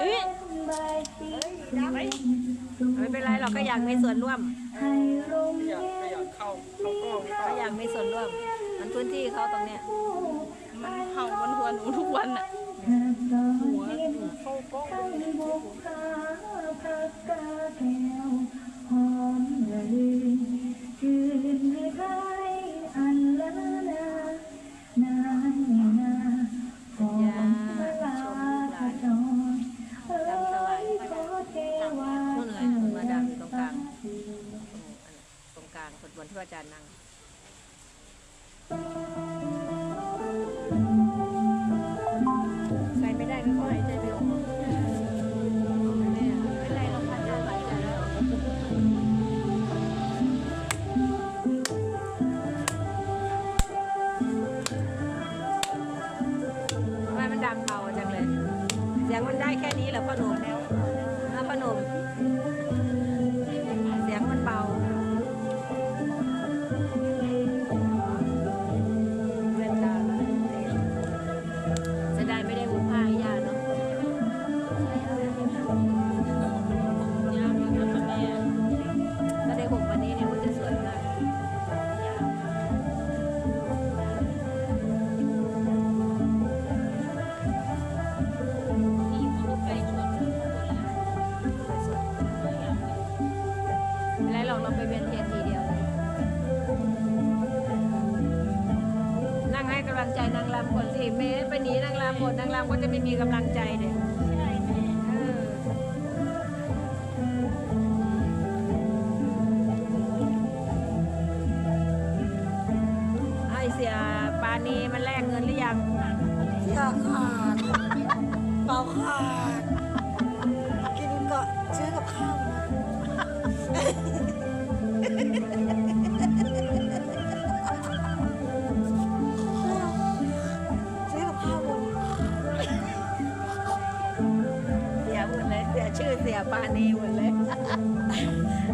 เอ้ยไม่เป็นไรเราก็อยากมีส่วนร่วมอยากอยากเข้าเข้ากล้องก็อยากมีส่วนร่วม มันพื้นที่เขาตรงเนี้ยมันเห่ามันหัวหนูทุกวันอะหัวเข้ากองคืนให้ สียงมันได้แค่นี้แหละพ่อหนุ่มแล้วพ่อหนุ่ม เราไปเวียนเทียนทีเดียวเลยนั่งให้กำลังใจนางลำก่อนสิเมสไปหนีนางลำหมดนางลำก็จะไม่มีกำลังใจเด็กใช่แม่เออไอเสียปานีมันแลกเงินหรือยังยังค่ะ ชื่อเสียปานีหมดเลย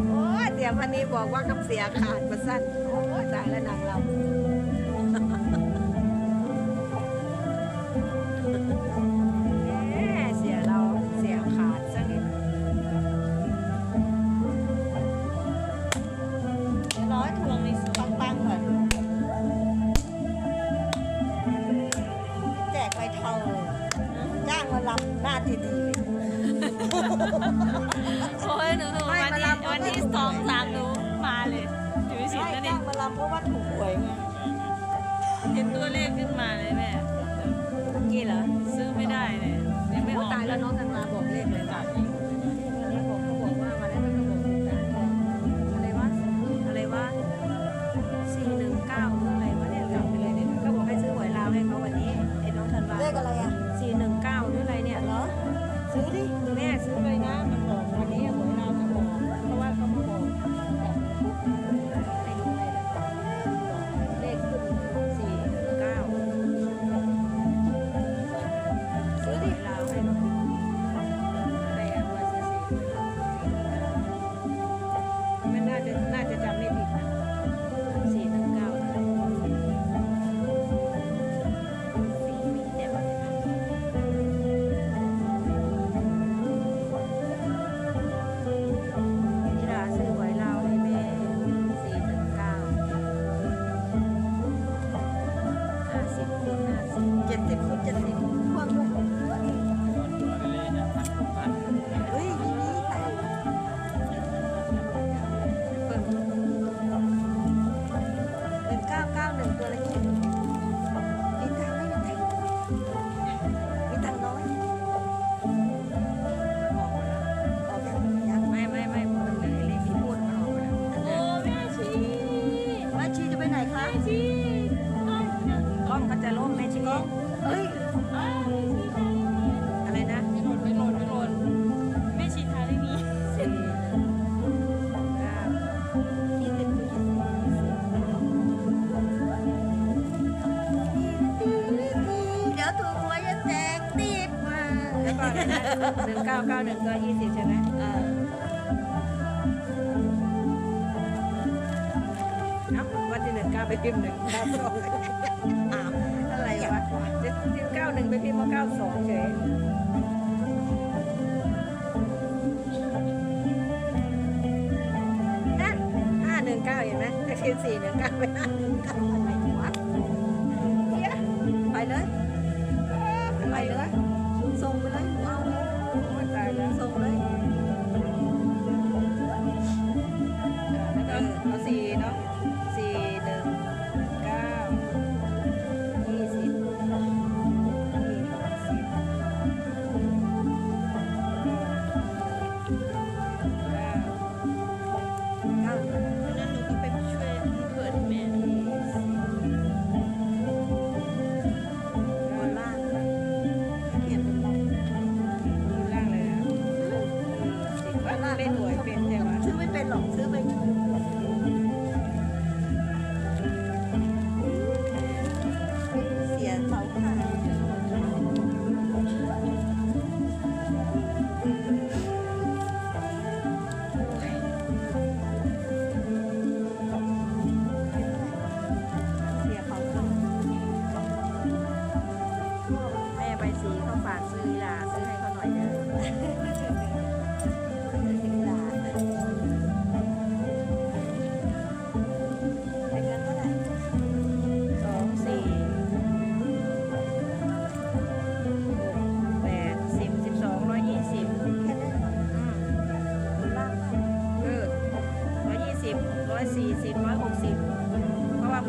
โอ้เสียปานีบอกว่ากับเสียขาดมาสั้นโอ้ตายแล้วนางเรา ห็นตัวเลขขึ้นมาเลยแม่เมื่กี้เหรอ ซื้อไม่ได้เลยยังไม่ออกตายแล้วน้องจังรั หนึ่งเก้าเก้าหนึ่งก็ยี่สิบใช่ไหมเออเอ้าวันที่หนึ่งเก้าไปพิมพ์หนึ่งเก้าสองอ้าวอะไรวะเจ็ดสิบเก้าหนึ่งไปพิมพ์ว่าเก้าสองเฉยนั่นห้าหนึ่งเก้าเห็นไหมไปพิมพ์สี่หนึ่งเก้าไปห้าหนึ่งเก้าอะไรวะเฮียไปเลยไปเลย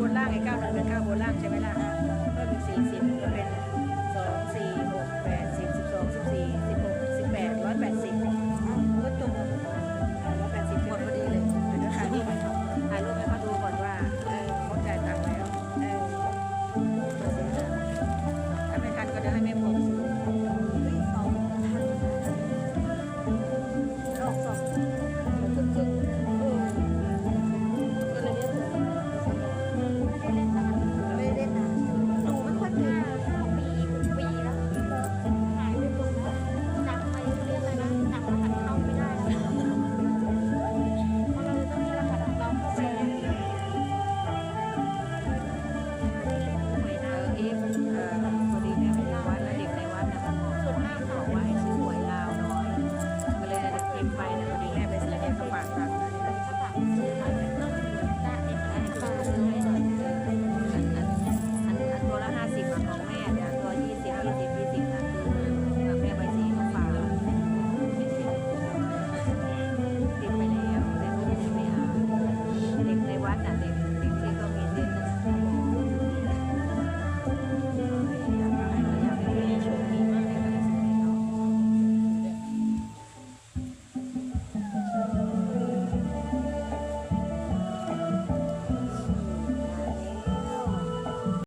บนล่างไอ้เก้าหนึ่งหนึ่งเก้าบนล่างใช่ไหมล่ะก็เป็นสี่สิบก็เป็น